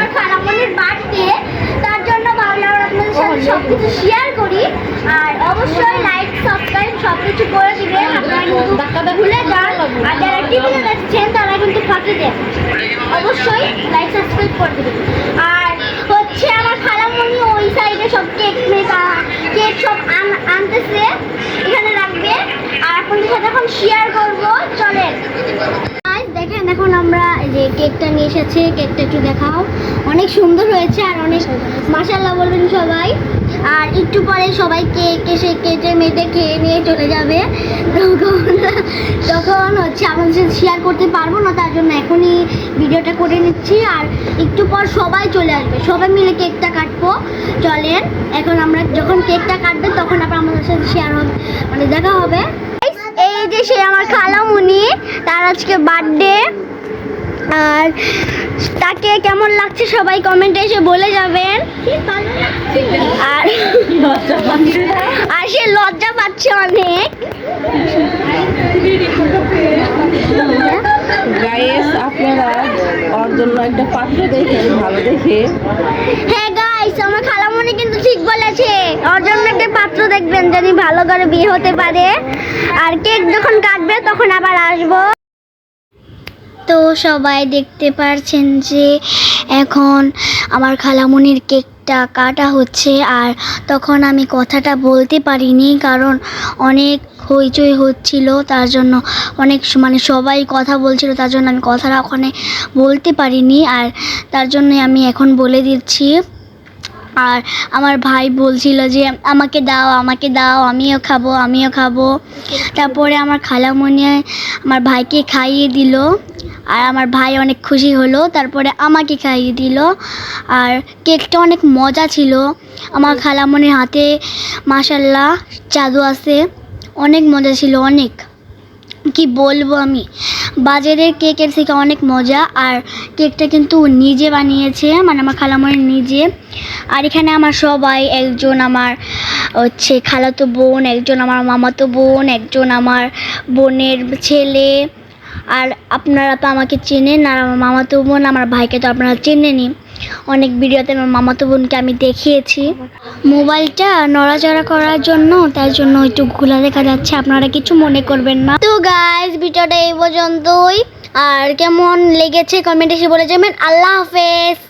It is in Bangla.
আমার খালামনির বার্থডে তার জন্য ভাবলাম আপনাদের সাথে সব কিছু শেয়ার করি। আর অবশ্যই লাইক সাবস্ক্রাইব সব কিছু করে দিবেন। আপনারা কিন্তু ভুলে যান। আর যারা টিভিতে দেখছেন তারা কিন্তু ফাঁকি দেন। অবশ্যই লাইক সাবস্ক্রাইব করে দিবেন। আর হচ্ছে আমার খালামনি ওই সাইডে সব কেক মেকা কেক সব আনতেছে। এখানে রাখবে। আর আপনাদের সাথে এখন শেয়ার করব। চলেন। এখন আমরা যে কেকটা নিয়ে এসেছে, কেকটা একটু দেখাও। অনেক সুন্দর হয়েছে আর অনেক মাসাল্লাহ বলবেন সবাই। আর একটু পরে সবাই কেক এসে কেটে মেটে খেয়ে নিয়ে চলে যাবে। তখন তখন হচ্ছে আমাদের সাথে শেয়ার করতে পারব না, তার জন্য এখনই ভিডিওটা করে নিচ্ছি। আর একটু পর সবাই চলে আসবে। সবাই মিলে কেকটা কাটবো। চলেন, এখন আমরা যখন কেকটা কাটবে, তখন আবার আমাদের সাথে শেয়ার হবে। মানে দেখা হবে। এই যে সে আমার খালামুনি, তার আজকে বার্থডে আর তাকে কেমন লাগছে সবাই কমেন্টে এসে বলে যাবেন। আর আর সে লজ্জা পাচ্ছে অনেক। গাইস আপনারা ওর জন্য একটা পাত্র দেখেন ভালো দেখে। হ্যাঁ গাইস আমার খালামুনি কিন্তু ঠিক বলেছে। ওর জন্য একটা পাত্র দেখবেন জানি ভালো করে বিয়ে হতে পারে। আর কেক যখন কাটবে তখন আবার আসব। তো সবাই দেখতে পারছেন যে এখন আমার খালামুনির কেকটা কাটা হচ্ছে আর তখন আমি কথাটা বলতে পারিনি কারণ অনেক হইচই হচ্ছিল, তার জন্য অনেক মানে সবাই কথা বলছিল, তার জন্য আমি কথাটা ওখানে বলতে পারিনি আর তার জন্য আমি এখন বলে দিচ্ছি। আর আমার ভাই বলছিল যে, আমাকে দাও আমাকে দাও, আমিও খাব আমিও খাব। তারপরে আমার খালামণি আমার ভাইকে খাইয়ে দিল। আর আমার ভাই অনেক খুশি হলো, তারপরে আমাকে খাইয়ে দিল। আর কেকটা অনেক মজা ছিল। আমার খালামণির হাতে মাসাল্লাহ জাদু আছে। অনেক মজা ছিল, অনেক। কি বলব আমি? বাজারের কেকের থেকে অনেক মজা, আর কেকটা কিন্তু নিজে বানিয়েছে মানে আমার খালামণি নিজে। আর এখানে আমার সবাই, একজন আমার হচ্ছে খালাতো বোন, একজন আমার মামাতো বোন, একজন আমার বোনের ছেলে। আর আপনারা তো আমাকে চেনেন, আর আমার মামাতো বোন, আমার ভাইকে তো আপনারা চেনেনই। অনেক ভিডিওতে আমার মামাতো বোনকে আমি দেখিয়েছি। মোবাইলটা নড়াচড়া করার জন্য, তার জন্য একটু ঘোলা দেখা যাচ্ছে, আপনারা কিছু মনে করবেন না। তো গাইজ ভিডিওটা এই পর্যন্তই। আর কেমন লেগেছে কমেন্টে এসে বলে যাবেন আল্লাহ হাফেজ।